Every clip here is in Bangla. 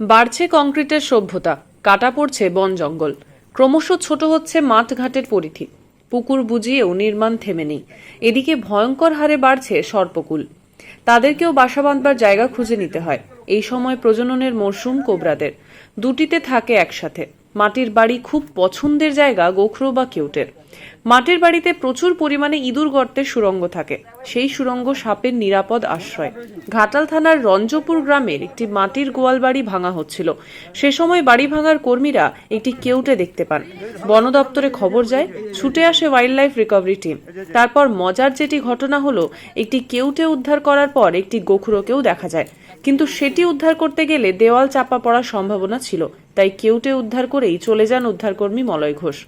বাড়ছে কংক্রিটের সভ্যতা, কাটা পড়ছে বন জঙ্গল। ক্রমশ ছোট হচ্ছে মাঠঘাটের পরিধি। পুকুর বুঝিয়েও নির্মাণ থেমে নেই। এদিকে ভয়ঙ্কর হারে বাড়ছে সর্পকুল। তাদেরকেও বাসা বাঁধবার জায়গা খুঁজে নিতে হয়। এই সময় প্রজননের মরশুম কোবরাদের। দুটিতে থাকে একসাথে। মাটির বাড়ি খুব পছন্দের জায়গা গোখরো বা কেউটের। মাটির বাড়িতে প্রচুর পরিমাণে ইঁদুর গর্তের সুরঙ্গ থাকে। সেই সুরঙ্গ সাপের নিরাপদ আশ্রয়। ঘাটাল থানার রঞ্জপুর গ্রামের একটি মাটির গোয়াল বাড়ি ভাঙা হচ্ছিল। সে সময় বাড়ি ভাঙার কর্মীরা একটি কেউটে দেখতে পান। বন দপ্তরে খবর যায়, ছুটে আসে ওয়াইল্ড লাইফ রিকভারি টিম। তারপর মজার যেটি ঘটনা হলো, একটি কেউটে উদ্ধার করার পর একটি গোখরোকেও দেখা যায়। কিন্তু সেটি উদ্ধার করতে গেলে দেওয়াল চাপা পড়ার সম্ভাবনা ছিল। তাই কেউটে উদ্ধার করেই চলে যান উদ্ধারকর্মী মলয় ঘোষ।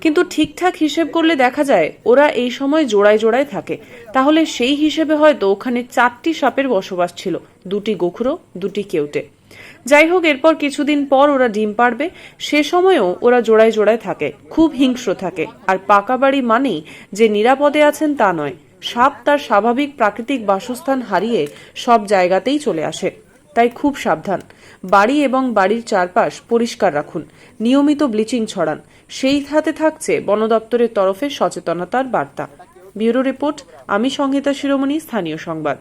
কিন্তু ঠিকঠাক হিসেব করলে দেখা যায়, ওরা এই সময় জোড়ায় জোড়ায় থাকে। তাহলে সেই হিসেবে হয়তো ওখানে চারটি সাপের বসবাস ছিল, দুটি গোখরো, দুটি কেউটে। যাই হোক, এরপর কিছুদিন পর ওরা ডিম পারবে সে সময়ও ওরা জোড়ায় জোড়ায় থাকে, খুব হিংস্র থাকে। আর পাকা বাড়ি মানেই যে নিরাপদে আছেন তা নয়। সাপ তার স্বাভাবিক প্রাকৃতিক বাসস্থান হারিয়ে সব জায়গাতেই চলে আসে। তাই খুব সাবধান। বাড়ি এবং বাড়ির চারপাশ পরিষ্কার রাখুন। নিয়মিত ব্লিচিং ছড়ান। সেই হাতে থাকছে বন দপ্তরের তরফে সচেতনতার বার্তা। ব্যুরো রিপোর্ট, আমি সংহিতা শিরোমণি, স্থানীয় সংবাদ।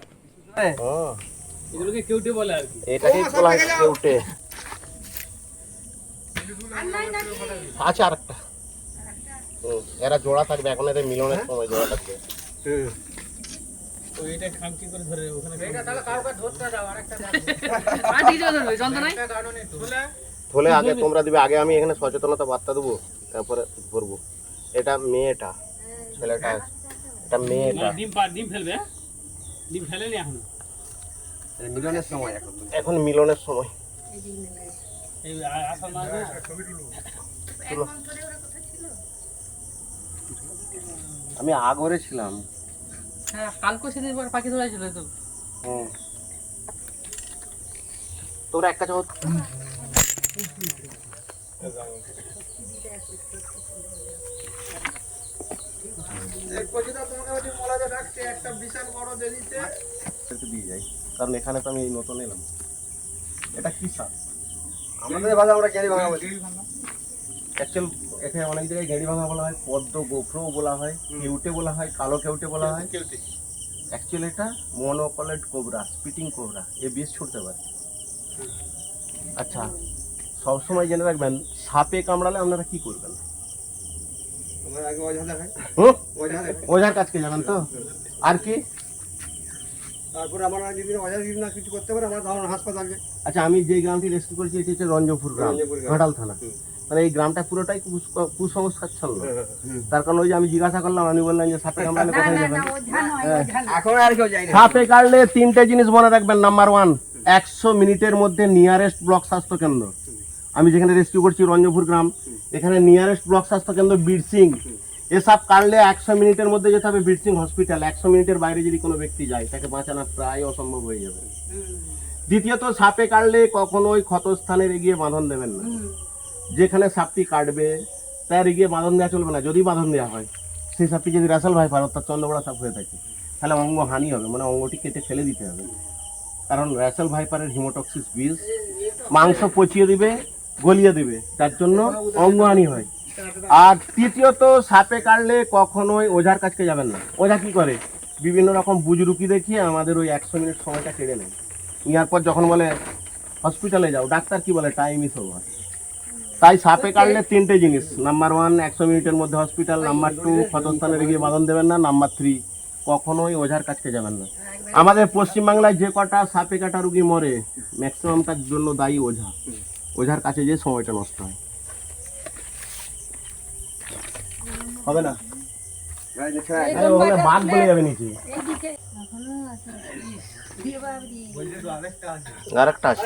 আছে আরেকটা। এরা জোড়া থাকবে, এখন এদের মিলনের সময় জোড়া থাকবে। তো এটা খামকি করে ধরে ওখানে এটা তাহলে কাউকে ধরতে দাও আরেকটা আর ঠিক আছে ধরবে যন্ত্রণাই থলে আগে তোমরা দিবে আগে আমি এখানে সচেতনতা বার্তা দেবো তারপরে ধরবো। এটা মেয়েটা ছেলেটা এটা মেয়েটা। ডিম পা ডিম ফেলবে হ্যাঁ? ডিম ফেলেনি এখন? মিলনের সময় এখন এখন মিলনের সময়। এই আসল মাছ না আমি আগরে ছিলাম। হ্যাঁ কালকে সেদিন পাখি ধরেছিল তো। হুম। তোমরা একটা একটু দিয়ে যাই কারণ এখানে তো আমি এই নতুন এলাম। এটা কি সাপ? আমাদের ভাষা আমরা ভাঙা অ্যাকচুয়াল এখানে অনেক জায়গায় গেড়ি ভাঙা বলা হয় পদ্ম গোফরও বলা হয় কেউটে বলা হয় কালো কেউটে বলা হয়। অ্যাকচুয়ালি এটা মনোকলেট কোবরা স্পিটিং কোবরা এ বিষ ছুটতে পারে। আচ্ছা সবসময় জেনে রাখবেন সাপে কামড়ালে আপনারা কি করবেন? ওঝার কাছকে যাবেন তো? আর কি? তারপরে আমরা যদি ওঝা যদি না কিছু করতে পারে আমরা তখন হাসপাতাল। যাই আচ্ছা আমি যে গ্রামটি রেস্কিউ করেছি এটি হচ্ছে রঞ্জপুর গ্রাম। ঘাটাল থানা। মানে এই গ্রামটা পুরোটাই কুস- কুসংস্কারচ্ছন্ন। তার কারণ ওই যে আমি জিজ্ঞাসা করলাম আমি বললাম যে সাপে কামড়ালে কোথায় যাবেন? এখন আর কেউ যাই সাপে কাটলে তিনটে জিনিস মনে রাখবেন। নাম্বার ওয়ান একশো মিনিটের মধ্যে নিয়ারেস্ট ব্লক স্বাস্থ্য কেন্দ্র। আমি যেখানে রেস্কিউ করছি রঞ্জপুর গ্রাম এখানে নিয়ারেস্ট ব্লক স্বাস্থ্য কেন্দ্র বীরসিং এসব কাটলে একশো মিনিটের মধ্যে যেতে হবে বীরসিং হসপিটাল একশো মিনিটের বাইরে যদি কোনো ব্যক্তি যায় তাকে বাঁচানো প্রায় অসম্ভব হয়ে যাবে। দ্বিতীয়ত সাপে কাটলে কখনোই ক্ষতস্থানের এগিয়ে বাঁধন দেবেন না। যেখানে সাপটি কাটবে, তার এগিয়ে বাঁধন দেওয়া চলবে না। যদি বাঁধন দেওয়া হয়, সেই সাপটি যদি রাসেল ভাই পার, অর্থাৎ চন্দ্রবড়া সাপ হয়ে থাকে, তাহলে অঙ্গ হানি হবে মানে অঙ্গটি কেটে ফেলে দিতে হবে। কারণ র্যাসেল ভাইপারের হিমোটক্সিস বিষ, মাংস পচিয়ে দিবে, গলিয়ে দিবে, তার জন্য অঙ্গহানি হয়। আর তৃতীয়ত, সাপে কাটলে কখনোই ওঝার কাছকে যাবেন না। ওঝা কি করে? বিভিন্ন রকম বুজরুকি দেখিয়ে আমাদের ওই একশো মিনিট সময়টা কেড়ে নেয়। নেওয়ার পর যখন বলে, হসপিটালে যাও, ডাক্তার কি বলে? টাইম ইস ওভার তাই সাপে কাটলে তিনটে জিনিস। নাম্বার ওয়ান একশো মিনিটের মধ্যে হসপিটাল নাম্বার টু ক্ষতস্থানের গিয়ে বাঁধন দেবেন না নাম্বার থ্রি কখনোই ওঝার কাছকে যাবেন না। আমাদের পশ্চিমবাংলায় যে কটা সাপে কাটা রুগী মরে ম্যাক্সিমামটার জন্য দায়ী ওঝা। ওঝার কাছে যে সময়টা নষ্ট হয়। হবে না? বলে যাবে নিচে। আরেকটা আছে।